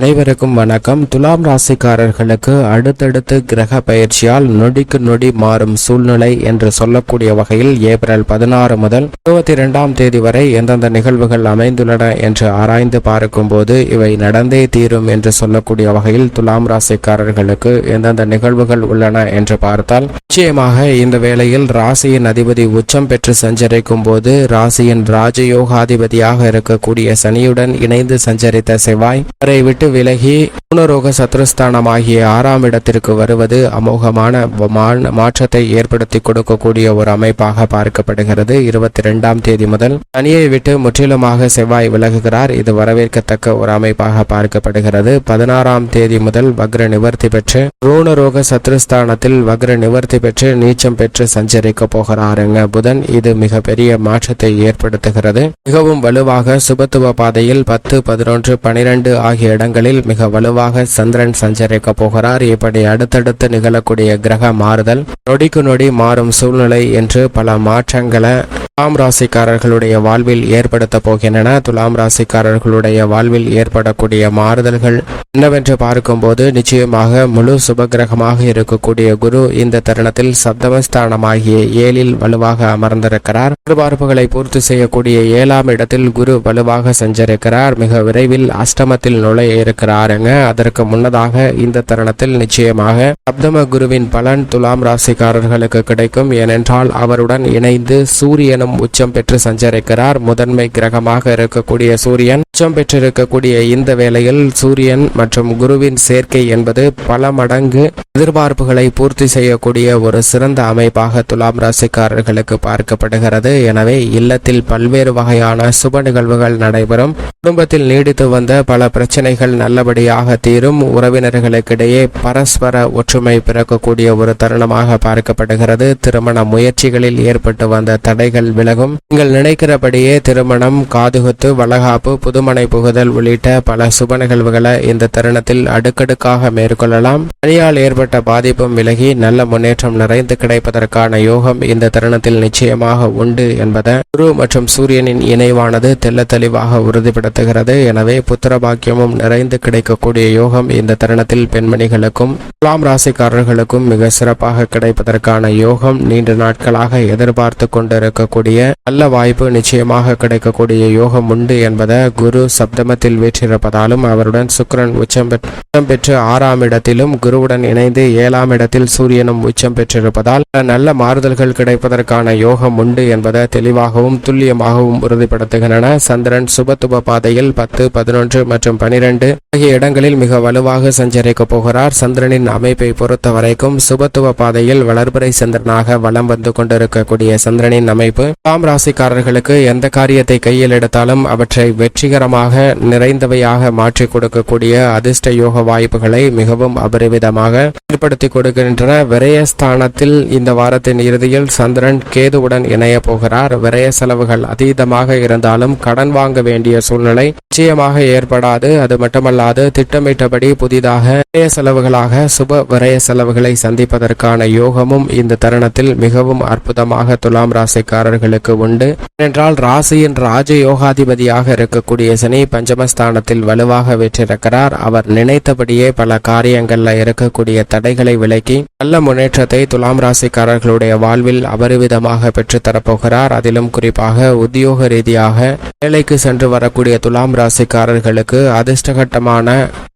அனைவருக்கும் வணக்கம். துலாம் ராசிக்காரர்களுக்கு அடுத்தடுத்து கிரக பயிற்சியால் நொடிக்கு நொடி மாறும் சூழ்நிலை என்று சொல்லக்கூடிய வகையில் ஏப்ரல் பதினாறு முதல் இருபத்தி இரண்டாம் தேதி வரை எந்தெந்த நிகழ்வுகள் அமைந்துள்ளன என்று ஆராய்ந்து பார்க்கும்போது இவை நடந்தே தீரும் என்று சொல்லக்கூடிய வகையில் துலாம் ராசிக்காரர்களுக்கு எந்தெந்த நிகழ்வுகள் உள்ளன என்று பார்த்தால் நிச்சயமாக இந்த வேளையில் ராசியின் அதிபதி உச்சம் பெற்று சஞ்சரிக்கும் போது ராசியின் ராஜயோகாதிபதியாக இருக்கக்கூடிய சனியுடன் இணைந்து சஞ்சரித்த செவ்வாய் அவரை விட்டு விலகி பூனரோக சத்ருஸ்தானமாகிய ஆறாம் இடத்திற்கு வருவது அமோகமான மாற்றத்தை ஏற்படுத்தி கொடுக்கக்கூடிய ஒரு அமைப்பாக பார்க்கப்படுகிறது. இருபத்தி ரெண்டாம் தேதி முதல் சனியை விட்டு முற்றிலுமாக செவ்வாய் விலகுகிறார். இது வரவேற்கத்தக்க ஒரு அமைப்பாக பார்க்கப்படுகிறது. பதினாறாம் தேதி முதல் வக்ர நிவர்த்தி பெற்று ரூணரோக சத்ருஸ்தானத்தில் வக்ர நிவர்த்தி பெற்று நீச்சம் பெற்று சஞ்சரிக்க போகிறாருங்க. புதன் இது மிகப்பெரிய மாற்றத்தை ஏற்படுத்துகிறது. மிகவும் வலுவாக சுபத்துவ பாதையில் பத்து பதினொன்று பனிரெண்டு ஆகிய இடங்கள் நாட்களில் மிக வலுவாக சந்திரன் சஞ்சரிக்க போகிறார். இப்படி அடுத்தடுத்து நிகழக்கூடிய கிரக மாறுதல் நொடிக்கு நொடி மாறும் சூழ்நிலை என்று பல மாற்றங்களை துலாம் ராசிக்காரர்களுடைய வாழ்வில் ஏற்படுத்த போகின்றன. துலாம் ராசிக்காரர்களுடைய வாழ்வில் ஏற்படக்கூடிய மாறுதல்கள் என்னவென்று பார்க்கும்போது நிச்சயமாக முழு சுபகிரகமாக இருக்கக்கூடிய குரு இந்த தருணத்தில் சப்தமஸ்தானமாகிய ஏழில் வலுவாக அமர்ந்திருக்கிறார். எதிர்பார்ப்புகளை பூர்த்தி செய்யக்கூடிய ஏழாம் இடத்தில் குரு வலுவாக சென்றிருக்கிறார் மிக விரைவில் அஷ்டமத்தில் நுழைய இருக்கிறாருங்க அதற்கு முன்னதாக இந்த தருணத்தில் நிச்சயமாக சப்தம குருவின் பலன் துலாம் ராசிக்காரர்களுக்கு கிடைக்கும். ஏனென்றால் அவருடன் இணைந்து சூரியனும் உச்சம் பெற்று சஞ்சரிக்கிறார். முதன்மை கிரகமாக இருக்கக்கூடிய சூரியன் உச்சம் பெற்றிருக்கக்கூடிய இந்த வேளையில் சூரியன் மற்றும் குருவின் சேர்க்கை என்பது பல மடங்கு எதிர்பார்ப்புகளை பூர்த்தி செய்யக்கூடிய ஒரு சிறந்த அமைப்பாக துலாம் ராசிக்காரர்களுக்கு பார்க்கப்படுகிறது. எனவே இல்லத்தில் பல்வேறு வகையான சுப நிகழ்வுகள் நடைபெறும். குடும்பத்தில் நீடித்து வந்த பல பிரச்சனைகள் நல்லபடியாக தீரும். உறவினர்களுக்கிடையே பரஸ்பர ஒற்றுமை பிறக்கக்கூடிய ஒரு தருணமாக பார்க்கப்படுகிறது. திருமண முயற்சிகளில் ஏற்பட்டு வந்த தடைகள் விலகும். நீங்கள் நினைக்கிறபடியே திருமணம் காதுகுத்து வளகாப்பு புதுமனை புகுதல் உள்ளிட்ட பல சுப நிகழ்வுகளை இந்த தருணத்தில் அடுக்கடுக்காக மேற்கொள்ளலாம். பணியால் ஏற்பட்ட பாதிப்பும் விலகி நல்ல முன்னேற்றம் நிறைந்து கிடைப்பதற்கான யோகம் இந்த தருணத்தில் நிச்சயமாக உண்டு என்பதை குரு மற்றும் சூரியனின் இணைவானது தெள்ள தெளிவாக உறுதிப்படுத்துகிறது. எனவே புத்திர பாக்கியமும் நிறைந்து கிடைக்கக்கூடிய யோகம் இந்த தருணத்தில் பெண்மணிகளுக்கும் துலாம் ராசிக்காரர்களுக்கும் மிக சிறப்பாக கிடைப்பதற்கான யோகம் நீண்ட நாட்களாக எதிர்பார்த்து கொண்டிருக்கக்கூடிய நல்ல வாய்ப்பு நிச்சயமாக கிடைக்கக்கூடிய யோகம் உண்டு என்பதை குரு சப்தமத்தில் வீற்றிருப்பதாலும் அவருடன் சுக்கிரன் உச்சம் பெற்று உச்சம் பெற்று ஆறாம் இடத்திலும் குருவுடன் இணைந்து ஏழாம் இடத்தில் சூரியனும் உச்சம் பெற்றிருப்பதால் நல்ல மாறுதல்கள் கிடைப்பதற்கான யோகம் உண்டு என்பதை தெளிவாகவும் துல்லியமாகவும் உறுதிப்படுத்துகின்றன. சந்திரன் சுபத்துவ பாதையில் பத்து பதினொன்று மற்றும் பனிரெண்டு ஆகிய இடங்களில் மிக வலுவாக சஞ்சரிக்கப் போகிறார். சந்திரனின் அமைப்பை பொறுத்த வரைக்கும் சுபத்துவ பாதையில் வளர்பிறை சந்திரனாக வலம் வந்து கொண்டிருக்கக்கூடிய சந்திரனின் அமைப்பு தாம் ராசிக்காரர்களுக்கு எந்த காரியத்தை கையில் எடுத்தாலும் அவற்றை வெற்றிகரமாக நிறைந்தவையாக மாற்றி கொடுக்கக்கூடிய அதிர்ஷ்ட யோக வாய்ப்புகளை மிகவும் அபரிவிதமாக ஏற்படுத்தி கொடுக்கின்றன. விரயஸ்தானத்தில் இந்த வாரத்தின் இறுதியில் சந்திரன் கேதுவுடன் இணைய போகிறார். விரய செலவுகள் அதீதமாக இருந்தாலும் கடன் வாங்க வேண்டிய சூழ்நிலை நிச்சயமாக ஏற்படாது. அது மட்டுமல்லாது திட்டமிட்டபடி புதிதாக விரய செலவுகளாக சுப விரய செலவுகளை சந்திப்பதற்கான யோகமும் இந்த தருணத்தில் மிகவும் அற்புதமாக துலாம் ராசிக்காரர்கள் ராசிக்காரர்களுக்கு உண்டு. ஏனென்றால் ராசியின் ராஜ யோகாதிபதியாக இருக்கக்கூடிய சனி பஞ்சமஸ்தானத்தில் வலுவாக வெற்றிருக்கிறார். அவர் நினைத்தபடியே பல காரியங்கள்ல இருக்கக்கூடிய தடைகளை விலக்கி நல்ல முன்னேற்றத்தை துலாம் ராசிக்காரர்களுடைய வாழ்வில் அபரிவிதமாக பெற்றுத்தரப்போகிறார். அதிலும் குறிப்பாக உத்தியோக ரீதியாக வேலைக்கு சென்று வரக்கூடிய துலாம் ராசிக்காரர்களுக்கு அதிர்ஷ்டகட்டமான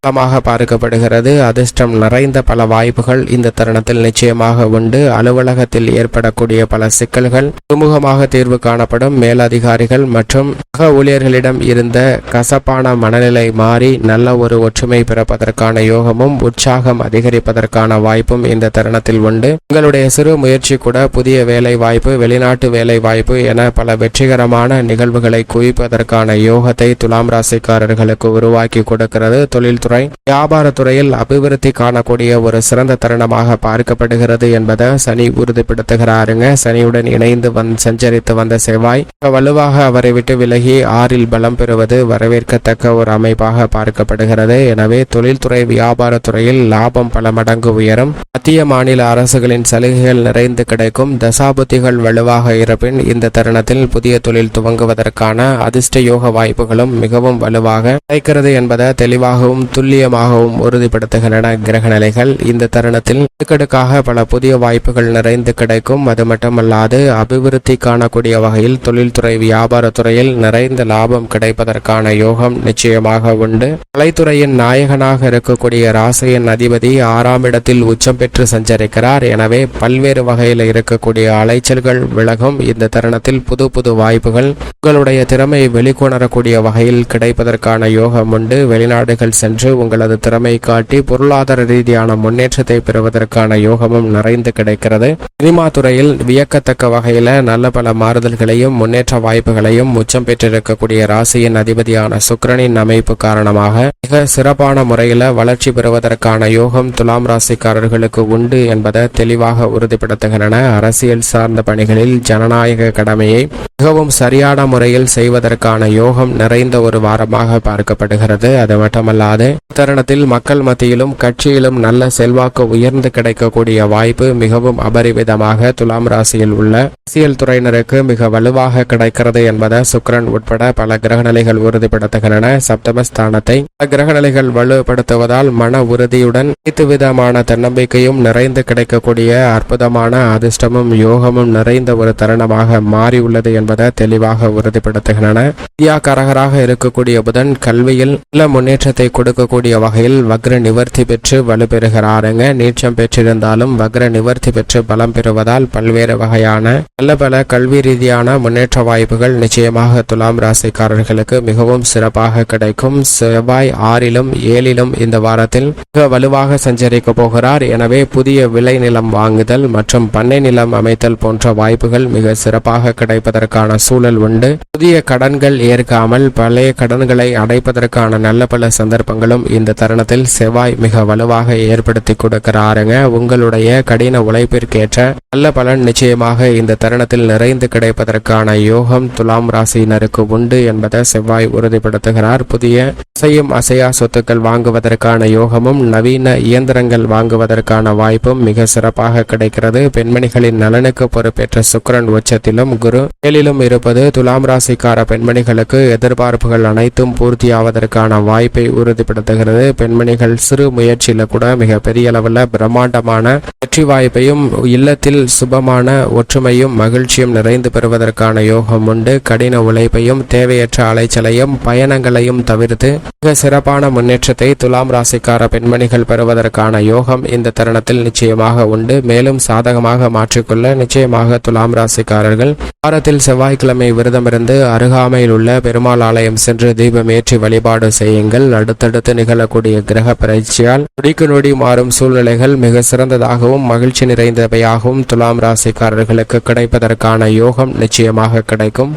பலமாக பார்க்கப்படுகிறது. அதிர்ஷ்டம் நிறைந்த பல வாய்ப்புகள் இந்த தருணத்தில் நிச்சயமாக உண்டு. அலுவலகத்தில் ஏற்படக்கூடிய பல சிக்கல்கள் சுமூகமாக தீர்வு காணப்படும் மேலதிகாரிகள் மற்றும் சக ஊழியர்களிடம் இருந்த கசப்பான மனநிலை மாறி நல்ல ஒரு ஒற்றுமை பிறப்பதற்கான யோகமும் உற்சாகம் அதிகரிப்பதற்கான வாய்ப்பும் இந்த தருணத்தில் உண்டு. உங்களுடைய சிறு முயற்சி கூட புதிய வேலை வாய்ப்பு வெளிநாட்டு வேலை வாய்ப்பு என பல வெற்றிகரமான நிகழ்வுகளை குவிப்பதற்கான யோகத்தை துலாம் ராசிக்காரர்களுக்கு உருவாக்கி கொடுக்கிறது தொழில்துறை. வியாபாரத்துறையில் அபிவிருத்தி காணக்கூடிய ஒரு சிறந்த தருணமாக பார்க்கப்படுகிறது என்பதை சனி உறுதிப்படுத்துகிறாருங்க. சனியுடன் இணைந்து வந்து சஞ்சரித்து வந்த செவ்வாய் வலுவாக அவரை விட்டு விலகி ஆறில் பலம் பெறுவது வரவேற்கத்தக்க ஒரு அமைப்பாக பார்க்கப்படுகிறது. எனவே தொழில்துறை வியாபாரத்துறையில் லாபம் பல மடங்கு உயரும். மத்திய மாநில அரசுகளின் சலுகைகள் நிறைந்து கிடைக்கும். தசாபுத்திகள் வலுவாக இருப்பின் இந்த தருணத்தில் புதிய தொழில் துவங்குவதற்கான அதிர்ஷ்ட யோக வாய்ப்புகளும் மிகவும் வலுவாக கிடைக்கிறது என்பதை தெளிவாகவும் துல்லியமாகவும் உறுதிப்படுத்துகின்றன கிரக நிலைகள். இந்த தருணத்தில் அடுக்கடுக்காக பல புதிய வாய்ப்புகள் நிறைந்து கிடைக்கும். அது மட்டுமல்லாது அபிவிருத்திக்கான காணக்கூடிய வகையில் தொழில்துறை வியாபாரத்துறையில் நிறைந்த லாபம் கிடைப்பதற்கான யோகம் நிச்சயமாக உண்டு. கலைத்துறையின் நாயகனாக இருக்கக்கூடிய ராசியின் அதிபதி ஆறாம் இடத்தில் உச்சம் பெற்று சஞ்சரிக்கிறார். எனவே பல்வேறு வகையில் இருக்கக்கூடிய அலைச்சல்கள் விலகும். இந்த தருணத்தில் புது புது வாய்ப்புகள் உங்களுடைய திறமை வெளிக்கொணரக்கூடிய வகையில் கிடைப்பதற்கான யோகம் உண்டு. வெளிநாடுகள் சென்று உங்களது திறமை காட்டி பொருளாதார ரீதியான முன்னேற்றத்தை பெறுவதற்கான யோகமும் நிறைந்து கிடைக்கிறது. சினிமா துறையில் வியக்கத்தக்க வகையில நல்ல பல மாறுதல்களையும் முன்னேற்ற வாய்ப்புகளையும் உச்சம் பெற்றிருக்கக்கூடிய ராசியின் அதிபதியான சுக்கரனின் அமைப்பு காரணமாக மிக சிறப்பான முறையில வளர்ச்சி பெறுவதற்கான யோகம் துலாம் ராசிக்காரர்களுக்கு உண்டு என்பதை தெளிவாக உறுதிப்படுத்துகின்றன. அரசியல் சார்ந்த பணிகளில் ஜனநாயக கடமையை மிகவும் சரியான முறையில் செய்வதற்கான யோகம் நிறைந்த ஒரு வாரமாக பார்க்கப்படுகிறது. அது மட்டுமல்லாது தருணத்தில் மக்கள் மத்தியிலும் கட்சியிலும் நல்ல செல்வாக்கு உயர்ந்து கிடைக்கக்கூடிய வாய்ப்பு மிகவும் அபரிவிதமாக துலாம் ராசியில் உள்ள அரசியல் துறையினருக்கு மிக வலுவாக கிடைக்கிறது என்பதை சுக்கிரன் உட்பட பல கிரகநிலைகள் உறுதிப்படுத்துகின்றன. சப்தமஸ்தானத்தை கிரகநிலைகள் வலுப்படுத்துவதால் மன உறுதியுடன் அனைத்து விதமான தன்னம்பிக்கையும் நிறைந்து கிடைக்கக்கூடிய அற்புதமான அதிர்ஷ்டமும் யோகமும் நிறைந்த ஒரு தருணமாக மாறியுள்ளது என்பது தெளிவாக உறுதிப்படுத்துகின்றன. வித்யாகாரகராக இருக்கக்கூடிய புதன் கல்வியில் நல்ல முன்னேற்றத்தை கொடுக்கக்கூடிய வகையில் வக்ர நிவர்த்தி பெற்று வலுப்பெறுகிறாருங்க நீச்சம் பெற்றிருந்தாலும் வக்ர நிவர்த்தி பெற்று பலம் பெறுவதால் பல்வேறு வகையான நல்ல பல கல்வி ரீதியான முன்னேற்ற வாய்ப்புகள் நிச்சயமாக துலாம் ராசிக்காரர்களுக்கு மிகவும் சிறப்பாக கிடைக்கும். செவ்வாய் ஆறிலும் ஏழிலும் இந்த வாரத்தில் மிக வலுவாக சஞ்சரிக்க போகிறார். எனவே புதிய விளை நிலம் வாங்குதல் மற்றும் பண்ணை நிலம் அமைத்தல் போன்ற வாய்ப்புகள் மிக சிறப்பாக கிடைப்பதற்கு கிடைப்பதற்கான சூழல் உண்டு. புதிய கடன்கள் ஏற்காமல் பழைய கடன்களை அடைப்பதற்கான நல்ல பல சந்தர்ப்பங்களும் இந்த தருணத்தில் செவ்வாய் மிக வலுவாக ஏற்படுத்தி கொடுக்கிறாருங்க. உங்களுடைய கடின உழைப்பிற்கேற்ற நல்ல பலன் நிச்சயமாக இந்த தருணத்தில் நிறைந்து கிடைப்பதற்கான யோகம் துலாம் ராசியினருக்கு உண்டு என்பதை செவ்வாய் உறுதிப்படுத்துகிறார். புதிய அசையும் அசையா சொத்துக்கள் வாங்குவதற்கான யோகமும் நவீன இயந்திரங்கள் வாங்குவதற்கான வாய்ப்பும் மிக சிறப்பாக கிடைக்கிறது. பெண்மணிகளின் நலனுக்கு பொறுப்பேற்ற சுக்கரன் உச்சத்திலும் குரு ஏழிலும் இருப்பது துலாம் ராசிக்கார பெண்மணிகளுக்கு எதிர்பார்ப்புகள் அனைத்தும் பூர்த்தியாவதற்கான வாய்ப்பை உறுதிப்படுத்துகிறது. பெண்மணிகள் சிறு முயற்சியில கூட மிக பெரிய அளவில் பிரம்மாண்டமான வெற்றி வாய்ப்பையும் இல்லத்தில் சுபமான ஒற்றுமையும் மகிழ்ச்சியும் நிறைந்து பெறுவதற்கான யோகம் உண்டு. கடின உழைப்பையும் தேவையற்ற அலைச்சலையும் பயணங்களையும் தவிர்த்து மிக சிறப்பான முன்னேற்றத்தை துலாம் ராசிக்கார பெண்மணிகள் பெறுவதற்கான யோகம் இந்த தருணத்தில் நிச்சயமாக உண்டு. மேலும் சாதகமாக மாற்றிக்கொள்ள நிச்சயமாக துலாம் ராசிக்காரர்கள் வாரத்தில் செவ்வாய்க்கிழமை விரதமிருந்து அருகாமையில் உள்ள பெருமாள் ஆலயம் சென்று தீபம் ஏற்றி வழிபாடு செய்யுங்கள். அடுத்தடுத்து நிகழக்கூடிய கிரக பயிற்சியால் நொடிக்கு நொடி மாறும் சூழ்நிலைகள் மிக சிறந்ததாகவும் மகிழ்ச்சி நிறைந்தவையாகவும் துலாம் ராசிக்காரர்களுக்கு கிடைப்பதற்கான யோகம் நிச்சயமாக கிடைக்கும்.